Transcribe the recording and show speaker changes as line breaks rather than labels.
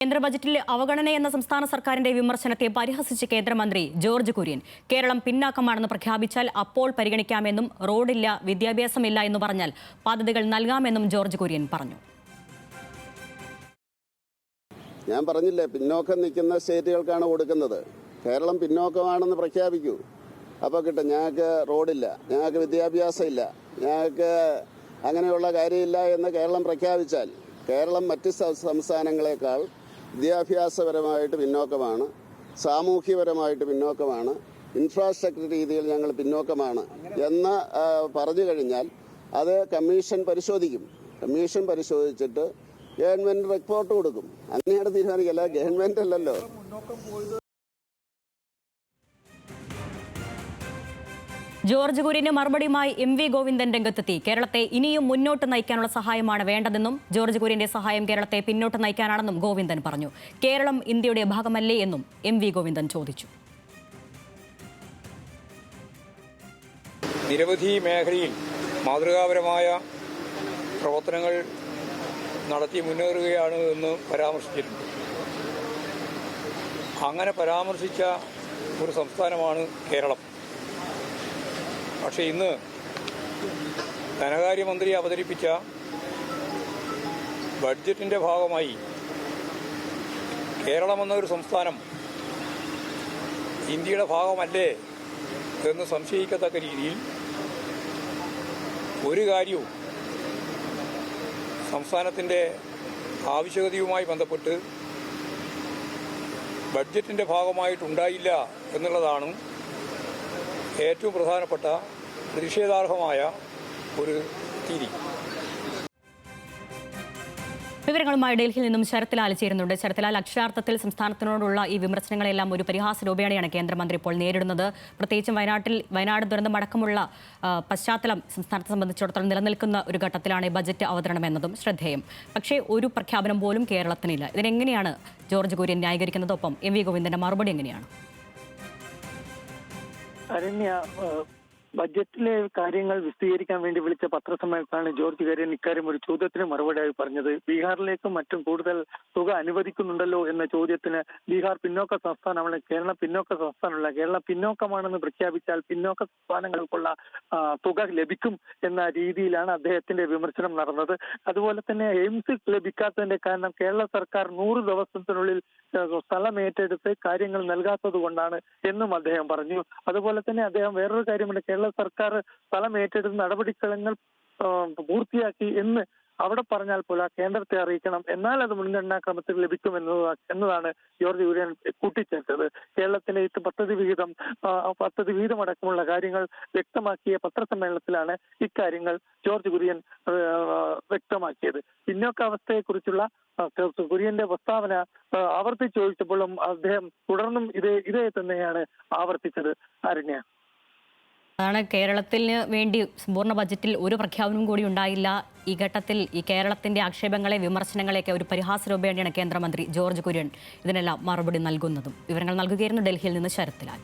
കേന്ദ്ര ബജറ്റിലെ അവഗണന എന്ന സംസ്ഥാന സർക്കാരിന്റെ വിമർശനത്തെ പരിഹസിച്ച് കേന്ദ്രമന്ത്രി ജോർജ് കുര്യൻ. കേരളം പിന്നാക്കമാണെന്ന് പ്രഖ്യാപിച്ചാൽ അപ്പോൾ പരിഗണിക്കാമെന്നും റോഡില്ല വിദ്യാഭ്യാസമില്ല എന്ന് പറഞ്ഞാൽ പദ്ധതികൾ നൽകാമെന്നും ജോർജ് കുര്യൻ പറഞ്ഞു.
ഞാൻ പറഞ്ഞില്ലേ പിന്നോക്കം നിൽക്കുന്ന സ്റ്റേറ്റുകൾക്കാണ് കൊടുക്കുന്നത്. കേരളം പിന്നോക്കമാണെന്ന് പ്രഖ്യാപിക്കൂ. അപ്പോൾ കിട്ടും ഞങ്ങൾക്ക് റോഡില്ല ഞങ്ങൾക്ക് വിദ്യാഭ്യാസം ഇല്ല ഞങ്ങൾക്ക് അങ്ങനെയുള്ള കാര്യമില്ല എന്ന് കേരളം പ്രഖ്യാപിച്ചാൽ കേരളം മറ്റ് സംസ്ഥാനങ്ങളെക്കാൾ വിദ്യാഭ്യാസപരമായിട്ട് പിന്നോക്കമാണ്. സാമൂഹ്യപരമായിട്ട് പിന്നോക്കമാണ്. ഇൻഫ്രാസ്ട്രക്ചർ രീതിയിൽ ഞങ്ങൾ പിന്നോക്കമാണ് എന്ന് പറഞ്ഞു കഴിഞ്ഞാൽ അത് കമ്മീഷൻ പരിശോധിക്കും. കമ്മീഷൻ പരിശോധിച്ചിട്ട് ഗവൺമെന്റ് റിപ്പോർട്ട് കൊടുക്കും. അങ്ങനെയാണ് തീരുമാനിക്കല്ല ഗവൺമെന്റ് അല്ലല്ലോ.
ജോർജ് കുര്യന് മറുപടിയുമായി എം വി ഗോവിന്ദൻ രംഗത്തെത്തി. കേരളത്തെ ഇനിയും മുന്നോട്ട് നയിക്കാനുള്ള സഹായമാണ് വേണ്ടതെന്നും ജോർജ് കുര്യന്റെ സഹായം കേരളത്തെ പിന്നോട്ട് നയിക്കാനാണെന്നും ഗോവിന്ദൻ പറഞ്ഞു. കേരളം ഇന്ത്യയുടെ ഭാഗമല്ലേ എന്നും എം വി ഗോവിന്ദൻ ചോദിച്ചു.
നിരവധി മേഖലയിൽ മാതൃകാപരമായ പ്രവർത്തനങ്ങൾ നടത്തി മുന്നേറുകയാണ് എന്ന് പരാമർശിച്ചിട്ടുണ്ട്. അങ്ങനെ പരാമർശിച്ച ഒരു സംസ്ഥാനമാണ് കേരളം. പക്ഷേ ഇന്ന് ധനകാര്യമന്ത്രി അവതരിപ്പിച്ച ബഡ്ജറ്റിന്റെ ഭാഗമായി കേരളം എന്ന ഒരു സംസ്ഥാനം ഇന്ത്യയുടെ ഭാഗമല്ലേ എന്ന് സംശയിക്കത്തക്ക രീതിയിൽ ഒരു കാര്യവും സംസ്ഥാനത്തിന്റെ ആവശ്യകതയുമായി ബന്ധപ്പെട്ട് ബഡ്ജറ്റിന്റെ ഭാഗമായിട്ടുണ്ടായില്ല എന്നുള്ളതാണ് ഏറ്റവും പ്രധാനപ്പെട്ട പ്രതിഷേധാർഹമായ ഒരു തീരി
വിവരങ്ങളുമായി ഡൽഹിയിൽ നിന്നും ശരത്ലാൽ ചേരുന്നുണ്ട്. ശരത്ലാൽ അക്ഷരാർത്ഥത്തിൽ സംസ്ഥാനത്തിനോടുള്ള ഈ വിമർശനങ്ങളെല്ലാം ഒരു പരിഹാസ രൂപേണയാണ് കേന്ദ്രമന്ത്രി ഇപ്പോൾ നേരിടുന്നത്. പ്രത്യേകിച്ചും വയനാട്ടിൽ വയനാട് ദുരന്തം അടക്കമുള്ള പശ്ചാത്തലം സംസ്ഥാനത്തെ സംബന്ധിച്ചിടത്തോളം നിലനിൽക്കുന്ന ഒരു ഘട്ടത്തിലാണ് ഈ ബജറ്റ് അവതരണം എന്നതും ശ്രദ്ധേയം. പക്ഷേ ഒരു പ്രഖ്യാപനം പോലും കേരളത്തിനില്ല. ഇതിനെങ്ങനെയാണ് ജോർജ് കുര്യൻ ന്യായീകരിക്കുന്നത് ഒപ്പം എം വി ഗോവിന്ദന്റെ മറുപടി എങ്ങനെയാണ്?
അരണ്യ ഏഹ്, ബജറ്റിലെ കാര്യങ്ങൾ വിശദീകരിക്കാൻ വേണ്ടി വിളിച്ച പത്രസമ്മേളനത്തിലാണ് ജോർജ് കരിയൻ ഇക്കാര്യം ഒരു ചോദ്യത്തിന് മറുപടിയായി പറഞ്ഞത്. ബീഹാറിലേക്കും മറ്റും കൂടുതൽ തുക അനുവദിക്കുന്നുണ്ടല്ലോ എന്ന ചോദ്യത്തിന് ബീഹാർ പിന്നോക്ക സംസ്ഥാനമാണ് കേരള പിന്നോക്ക സംസ്ഥാനമല്ല. കേരള പിന്നോക്കമാണെന്ന് പ്രഖ്യാപിച്ചാൽ പിന്നോക്ക സംസ്ഥാനങ്ങൾക്കുള്ള തുക ലഭിക്കും എന്ന രീതിയിലാണ് അദ്ദേഹത്തിന്റെ വിമർശനം നടന്നത്. അതുപോലെ തന്നെ എയിംസ് ലഭിക്കാത്തതിന്റെ കാരണം കേരള സർക്കാർ നൂറ് ദിവസത്തിനുള്ളിൽ സ്ഥലം ഏറ്റെടുത്ത് കാര്യങ്ങൾ നൽകാത്തത് കൊണ്ടാണ് എന്നും അദ്ദേഹം പറഞ്ഞു. അതുപോലെ തന്നെ അദ്ദേഹം വേറൊരു കാര്യമുണ്ട്. കേരള സർക്കാർ സ്ഥലം ഏറ്റെടുത്ത് നടപടിക്രമങ്ങൾ പൂർത്തിയാക്കി എന്ന് അവിടെ പറഞ്ഞാൽ പോലെ കേന്ദ്രത്തെ അറിയിക്കണം. എന്നാൽ അത് മുൻഗണനാ ക്രമത്തിൽ ലഭിക്കും എന്നതാ- എന്നതാണ് ജോർജ് കുര്യൻ കൂട്ടിച്ചേർത്തത്. കേരളത്തിലെ ഇത് പദ്ധതി വിഹിതം ആ, പദ്ധതി വിഹിതമടക്കമുള്ള കാര്യങ്ങൾ വ്യക്തമാക്കിയ പത്രസമ്മേളനത്തിലാണ് ഇക്കാര്യങ്ങൾ ജോർജ് കുര്യൻ ആ, വ്യക്തമാക്കിയത്. പിന്നോക്കാവസ്ഥയെക്കുറിച്ചുള്ള ആ, കുര്യന്റെ പ്രസ്താവന ആവർത്തിച്ചു ചോദിച്ചപ്പോഴും അദ്ദേഹം തുടർന്നും ഇതേ ഇതേ തന്നെയാണ് ആവർത്തിച്ചത്. അരണ്യ
അതാണ് കേരളത്തിന് വേണ്ടി സമ്പൂർണ ബജറ്റിൽ ഒരു പ്രഖ്യാപനവും കൂടി ഉണ്ടായില്ല. ഈ ഘട്ടത്തിൽ ഈ കേരളത്തിന്റെ ആക്ഷേപങ്ങളെ വിമർശനങ്ങളെയൊക്കെ ഒരു പരിഹാസ രൂപേണയാണ് കേന്ദ്രമന്ത്രി ജോർജ് കുര്യൻ ഇതിനെല്ലാം മറുപടി നൽകുന്നതും. വിവരങ്ങൾ നൽകുകയായിരുന്നു ഡൽഹിയിൽ നിന്ന് ശരത്ലാൽ